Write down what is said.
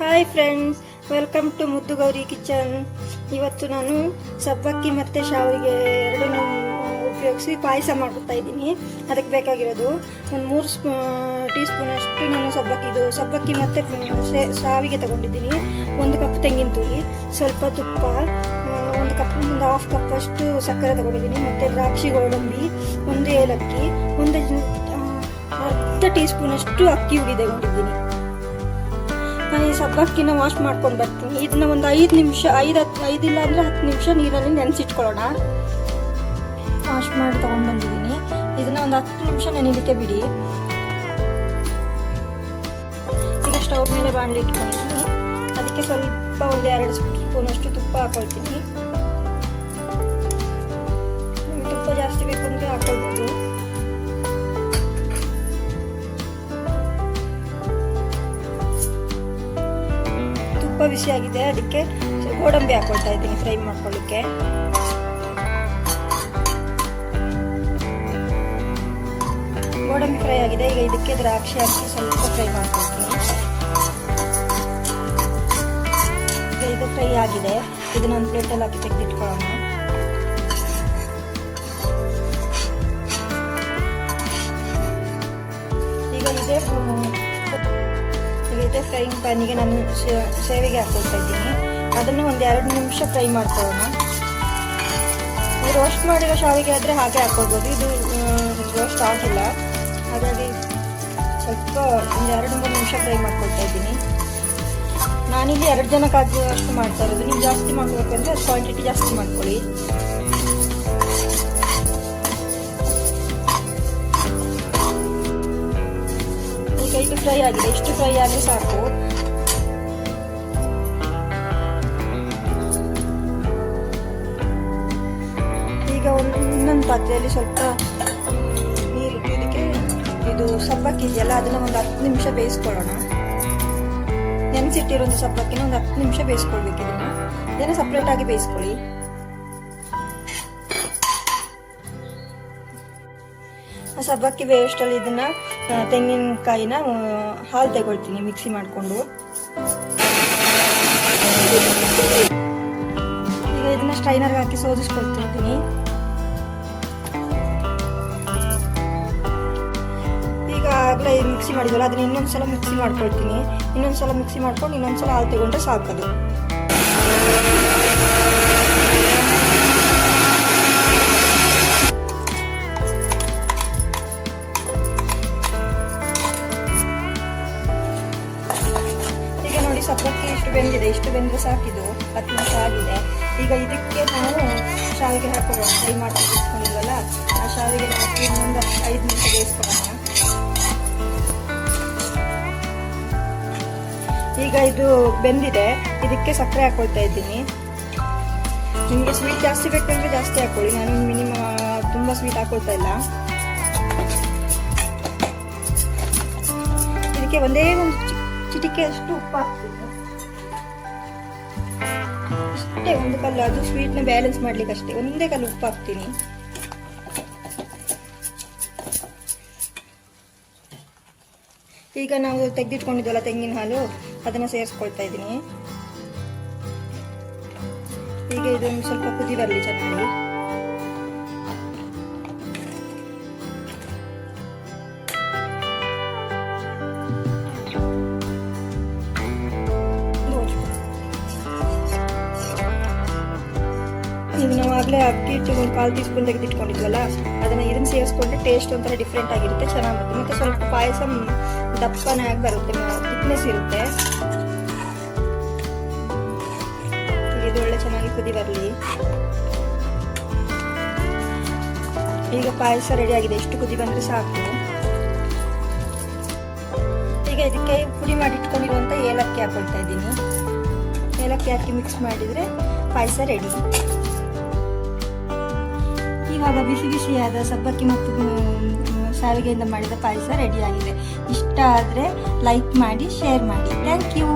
Hi friends welcome to ಮುದ್ದು Gauri kitchen ಇವತ್ತು ನಾನು ಸಬ್ಬಕ್ಕಿ ಮತ್ತು ಶಾವಿಗೆ ಎರಡನ್ನೂ ಉಪಯೋಗಿಸಿ ಪಾಯಸ ಮಾಡ್ತಾ ಇದ್ದೀನಿ. ಅದಕ್ಕೆ ಬೇಕಾಗಿರೋದು ಒಂದು ಮೂರು ಸ್ಪೂ ಟೀ ಸ್ಪೂನಷ್ಟು ನಾನು ಸಬ್ಬಕ್ಕಿದು ಸಬ್ಬಕ್ಕಿ ಮತ್ತು ಶಾವಿಗೆ ತಗೊಂಡಿದ್ದೀನಿ. ಒಂದು ಕಪ್ ತೆಂಗಿನ ತುರಿ, ಸ್ವಲ್ಪ ತುಪ್ಪ ಒಂದು ಕಪ್ ಒಂದು ಹಾಫ್ ಕಪ್ ಅಷ್ಟು ಸಕ್ಕರೆ ತಗೊಂಡಿದ್ದೀನಿ. ಮತ್ತು ದ್ರಾಕ್ಷಿ ಗೋಡಂಬಿ, ಒಂದು ಏಲಕ್ಕಿ, ಒಂದು ಅರ್ಧ ಟೀ ಸ್ಪೂನಷ್ಟು ಅಕ್ಕಿ ಹುಡಿ ತಗೊಂಡಿದ್ದೀನಿ. ನಾನು ಸಬ್ಬಕ್ಕಿನ ವಾಶ್ ಮಾಡ್ಕೊಂಡು ಬರ್ತೀನಿ. ಇದನ್ನ ಒಂದು ಐದು ನಿಮಿಷ, ಐದು ಹತ್ತು ಐದಿಲ್ಲ ಅಂದರೆ ಹತ್ತು ನಿಮಿಷ ನೀರಲ್ಲಿ ನೆನೆಸಿಟ್ಕೊಳ್ಳೋಣ. ವಾಶ್ ಮಾಡಿ ತೊಗೊಂಡ್ಬಂದಿದ್ದೀನಿ ಇದನ್ನ ಒಂದು ಹತ್ತು ನಿಮಿಷ ನೆನೆಲಿಕ್ಕೆ ಬಿಡಿ. ಈಗ ಸ್ಟವ್ ಮೇಲೆ ಬಾಣಲಿ ಇಟ್ಕೊಂಡಿದ್ದೀನಿ. ಅದಕ್ಕೆ ಸ್ವಲ್ಪ ಒಂದು ಎರಡು ಸ್ಪೂನಷ್ಟು ತುಪ್ಪ ಹಾಕೊಳ್ತೀನಿ. ತುಪ್ಪ ಜಾಸ್ತಿ ಬೇಕು ಅಂದರೆ ಹಾಕೊಳ್ಬೋದು. ಆಗಿದೆ ಅದಕ್ಕೆ ಗೋಡಂಬಿ ಹಾಕೊಳ್ತಾ ಇದ್ದೀನಿ, ಫ್ರೈ ಮಾಡ್ಕೊಳ್ಳಿಕ್ಕೆ. ಗೋಡಂಬಿ ಫ್ರೈ ಆಗಿದೆ, ಈಗ ಇದಕ್ಕೆ ದ್ರಾಕ್ಷಿ ಹಾಕಿ ಸ್ವಲ್ಪ ಫ್ರೈ ಮಾಡ್ಕೊಳ್ತೀನಿ. ಈಗ ಇದು ಫ್ರೈ ಆಗಿದೆ ಇದನ್ನ ಒಂದು ಪ್ಲೇಟಲ್ಲಿ ಹಾಕಿ ತೆಗೆದಿಟ್ಕೊಳ್ಳೋಣ. ಫ್ರೈಯಿಂಗ್ ಪ್ಯಾನಿಗೆ ನಾನು ಸೇವೆಗೆ ಹಾಕೊಳ್ತಾ ಇದ್ದೀನಿ. ಅದನ್ನು ಒಂದು ಎರಡು ನಿಮಿಷ ಫ್ರೈ ಮಾಡ್ಕೊಳ್ಳೋಣ. ರೋಸ್ಟ್ ಮಾಡಿರೋ ಶಾವಿಗೆ ಆದರೆ ಹಾಗೆ ಹಾಕೊಳ್ಬೋದು. ಇದು ರೋಸ್ಟ್ ಆಗಿಲ್ಲ. ಹಾಗಾಗಿ ಸ್ವಲ್ಪ ಒಂದು ಎರಡು ಮೂರು ನಿಮಿಷ ಫ್ರೈ ಮಾಡ್ಕೊಳ್ತಾ ಇದ್ದೀನಿ. ನಾನಿಲ್ಲಿ ಎರಡು ಜನಕ್ಕೆ ಅಷ್ಟು ಮಾಡ್ತಾ ಇರೋದು. ನೀವು ಜಾಸ್ತಿ ಮಾಡ್ಬೇಕಂದ್ರೆ ಕ್ವಾಂಟಿಟಿ ಜಾಸ್ತಿ ಮಾಡ್ಕೊಳ್ಳಿ. ಇದು ಫ್ರೈ ಆಗಿದೆ ಇಷ್ಟು ಫ್ರೈ ಆಗಿ ಸಾಕು ಈಗ ಒಂದು ಇನ್ನೊಂದು ಪಾತ್ರೆಯಲ್ಲಿ ಸ್ವಲ್ಪ ನೀರು ಇದಕ್ಕೆ ಇದು ಸಬ್ಬಕ್ಕಿ ಇದೆಯಲ್ಲ, ಅದನ್ನ ಒಂದು ಹತ್ತು ನಿಮಿಷ ಬೇಯಿಸ್ಕೊಳ್ಳೋಣ. ನೆನೆಸಿಟ್ಟಿರೋ ಸಬ್ಬಕ್ಕಿನ ಒಂದು ಹತ್ತು ನಿಮಿಷ ಬೇಯಿಸ್ಕೊಳ್ಬೇಕು ಇದನ್ನ. ಇದನ್ನ ಸಪ್ರೇಟ್ ಆಗಿ ಬೇಯಿಸ್ಕೊಳ್ಳಿ. ಸಬ್ಬಕ್ಕಿ ವೇಸ್ಟಲ್ಲಿ ಇದನ್ನು ತೆಂಗಿನಕಾಯಿನ ಹಾಲು ತಗೊಳ್ತೀನಿ ಮಿಕ್ಸಿ ಮಾಡಿಕೊಂಡು. ಈಗ ಇದನ್ನ ಸ್ಟ್ರೈನರ್ಗೆ ಹಾಕಿ ಸೋದಿಸ್ಕೊಳ್ತಿರ್ತೀನಿ. ಈಗ ಆಗಲೇ ಮಿಕ್ಸಿ ಮಾಡಿದ್ವಲ್ಲ, ಅದನ್ನ ಇನ್ನೊಂದ್ಸಲ ಮಿಕ್ಸಿ ಮಾಡ್ಕೊಳ್ತೀನಿ. ಇನ್ನೊಂದ್ಸಲ ಮಿಕ್ಸಿ ಮಾಡ್ಕೊಂಡು, ಇನ್ನೊಂದ್ಸಲ ಹಾಲು ತಗೊಂಡ್ರೆ ಸಾಕದು. ಬೆಂದ್ರೆ ಸಾಕಿದು ಹತ್ತು ನಿಮಿಷ ಆಗಿದೆ. ಈಗ ಇದಕ್ಕೆ ನಾವು ಶಾವಿಗೆ ಹಾಕೋಣ ಫ್ರೈ ಮಾಡಿ ಆ ಶಾವಿಗೆ ಹಾಕಿ ಇನ್ನೊಂದು ಐದು ನಿಮಿಷ ಬೇಯಿಸ್ಕೊಳ್ಳೋಣ. ಈಗ ಇದು ಬೆಂದಿದೆ. ಇದಕ್ಕೆ ಸಕ್ಕರೆ ಹಾಕೊಳ್ತಾ ಇದ್ದೀನಿ. ನಿಮಗೆ ಸ್ವೀಟ್ ಜಾಸ್ತಿ ಬೇಕಂದ್ರೆ ಜಾಸ್ತಿ ಹಾಕೊಳ್ಳಿ. ನಾನು ಮಿನಿಮಮ್ ತುಂಬ ಸ್ವೀಟ್ ಹಾಕೊಳ್ತಾ ಇಲ್ಲ. ಇದಕ್ಕೆ ಒಂದೇ ಒಂದು ಚಿಟಿಕೆ ಅಷ್ಟು ಉಪ್ಪು ಹಾಕ್ತೀನಿ. ಅಷ್ಟೇ ಒಂದು ಕಲ್ಲು, ಅದು ಸ್ವೀಟ್ನ ಬ್ಯಾಲೆನ್ಸ್ ಮಾಡ್ಲಿಕ್ಕೆ ಅಷ್ಟೇ ಒಂದೇ ಕಲ್ಲು ಉಪ್ಪು ಹಾಕ್ತೀನಿ. ಈಗ ನಾವು ತೆಗೆದಿಟ್ಕೊಂಡಿದ್ವಲ್ಲ ತೆಂಗಿನ ಹಾಲು, ಅದನ್ನ ಸೇರಿಸ್ಕೊಳ್ತಾ ಇದ್ದೀನಿ. ಈಗ ಇದೊಂದು ಸ್ವಲ್ಪ ಕುದಿ ಬರಲಿ ಚೆನ್ನಾಗಿ ನಾವು ಅಕ್ಕಿ ಒಂದು ಕಾಲು ಟೀ ಸ್ಪೂನ್ ತೆಗೆದಿಟ್ಕೊಂಡಿದ್ವಲ್ಲ ಅದನ್ನ ಇದನ್ನ ಸೇರಿಸ್ಕೊಂಡ್ರೆ ಟೇಸ್ಟ್ ಒಂಥರ ಡಿಫ್ರೆಂಟ್ ಆಗಿರುತ್ತೆ, ಚೆನ್ನಾಗಿರುತ್ತೆ. ಮತ್ತು ಸ್ವಲ್ಪ ಪಾಯಸ ದಪ್ಪನೇ ಆಗಿ ಬರುತ್ತೆ ಥಿಕ್ನೆಸ್ ಇರುತ್ತೆ. ಇದು ಒಳ್ಳೆ ಚೆನ್ನಾಗಿ ಕುದಿ ಬರಲಿ. ಈಗ ಪಾಯಸ ರೆಡಿ ಆಗಿದೆ, ಎಷ್ಟು ಕುದಿ ಬಂದರೆ ಸಾಕು. ಈಗ ಇದಕ್ಕೆ ಪುಡಿ ಮಾಡಿ ಇಟ್ಕೊಂಡಿರುವಂಥ ಏಲಕ್ಕಿ ಹಾಕೊಳ್ತಾ ಇದ್ದೀನಿ. ಏಲಕ್ಕಿ ಹಾಕಿ ಮಿಕ್ಸ್ ಮಾಡಿದರೆ ಪಾಯಸ ರೆಡಿ ಇವಾಗ ಬಿಸಿ ಬಿಸಿಯಾದ ಸಬ್ಬಕ್ಕಿ ಮತ್ತು ಶಾವಿಗೆಯಿಂದ ಮಾಡಿದ ಪಾಯಸ ರೆಡಿಯಾಗಿದೆ ಇಷ್ಟ ಆದರೆ ಲೈಕ್ ಮಾಡಿ ಶೇರ್ ಮಾಡಿ. Thank you